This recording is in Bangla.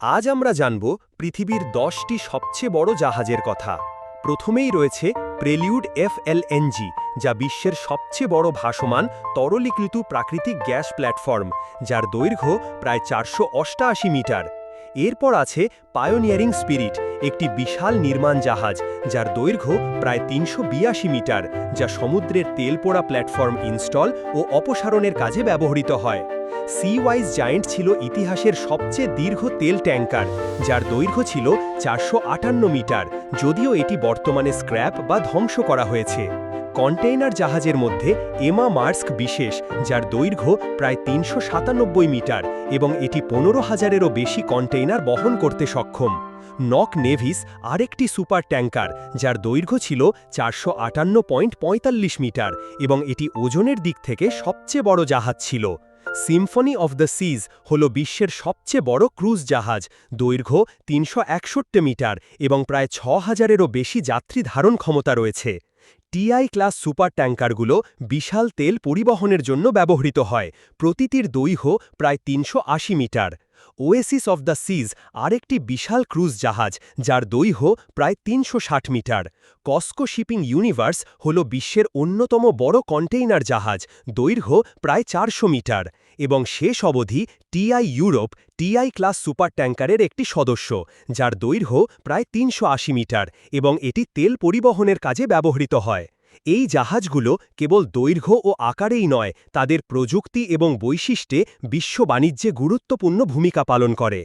আজ আমরা জানব পৃথিবীর দশটি সবচেয়ে বড় জাহাজের কথা। প্রথমেই রয়েছে প্রেলিউড এফএলএনজি, যা বিশ্বের সবচেয়ে বড় ভাসমান তরলীকৃত প্রাকৃতিক গ্যাস প্ল্যাটফর্ম, যার দৈর্ঘ্য প্রায় চারশো মিটার। এরপর আছে পায়োনিয়ারিং স্পিরিট, একটি বিশাল নির্মাণ জাহাজ, যার দৈর্ঘ্য প্রায় তিনশো মিটার, যা সমুদ্রের তেল পোড়া প্ল্যাটফর্ম ইনস্টল ও অপসারণের কাজে ব্যবহৃত হয়। সি ওয়াইজ জায়েন্ট ছিল ইতিহাসের সবচেয়ে দীর্ঘ তেল ট্যাঙ্কার, যার দৈর্ঘ্য ছিল চারশো আটান্ন মিটার, যদিও এটি বর্তমানে স্ক্র্যাপ বা ধ্বংস করা হয়েছে। কন্টেইনার জাহাজের মধ্যে এমা মার্স্ক বিশেষ, যার দৈর্ঘ্য প্রায় তিনশো সাতানব্বই মিটার এবং এটি পনেরো হাজারেরও বেশি কন্টেইনার বহন করতে সক্ষম। নক নেভিস আরেকটি সুপার ট্যাঙ্কার, যার দৈর্ঘ্য ছিল চারশো মিটার এবং এটি ওজনের দিক থেকে সবচেয়ে বড় জাহাজ ছিল। সিম্ফনি অফ দ্য সিজ হল বিশ্বের সবচেয়ে বড় ক্রুজ জাহাজ, দৈর্ঘ্য তিনশো একষট্টি মিটার এবং প্রায় ছ হাজারেরও বেশি যাত্রী ধারণ ক্ষমতা রয়েছে। টিআই ক্লাস সুপার ট্যাঙ্কারগুলো বিশাল তেল পরিবহনের জন্য ব্যবহৃত হয়। প্রতিটির দৈর্ঘ্য প্রায় তিনশো আশি metre. Oasis of the Seas আরেকটি বিশাল ক্রুজ জাহাজ, যার দৈর্ঘ্য প্রায় তিনশো ষাট মিটার। কস্কো শিপিং ইউনিভার্স হল বিশ্বের অন্যতম বড় কন্টেইনার জাহাজ, দৈর্ঘ্য প্রায় চারশো মিটার, এবং শেষ অবধি TI Europe TI class super ট্যাঙ্কারের একটি সদস্য, যার দৈর্ঘ্য প্রায় তিনশো আশি মিটার, এবং এটি তেল পরিবহনের কাজে ব্যবহৃত হয়। এই জাহাজগুলো কেবল দৈর্ঘ্য ও আকারেই নয়, তাদের প্রযুক্তি এবং বৈশিষ্ট্যে বিশ্ব বাণিজ্যে গুরুত্বপূর্ণ ভূমিকা পালন করে।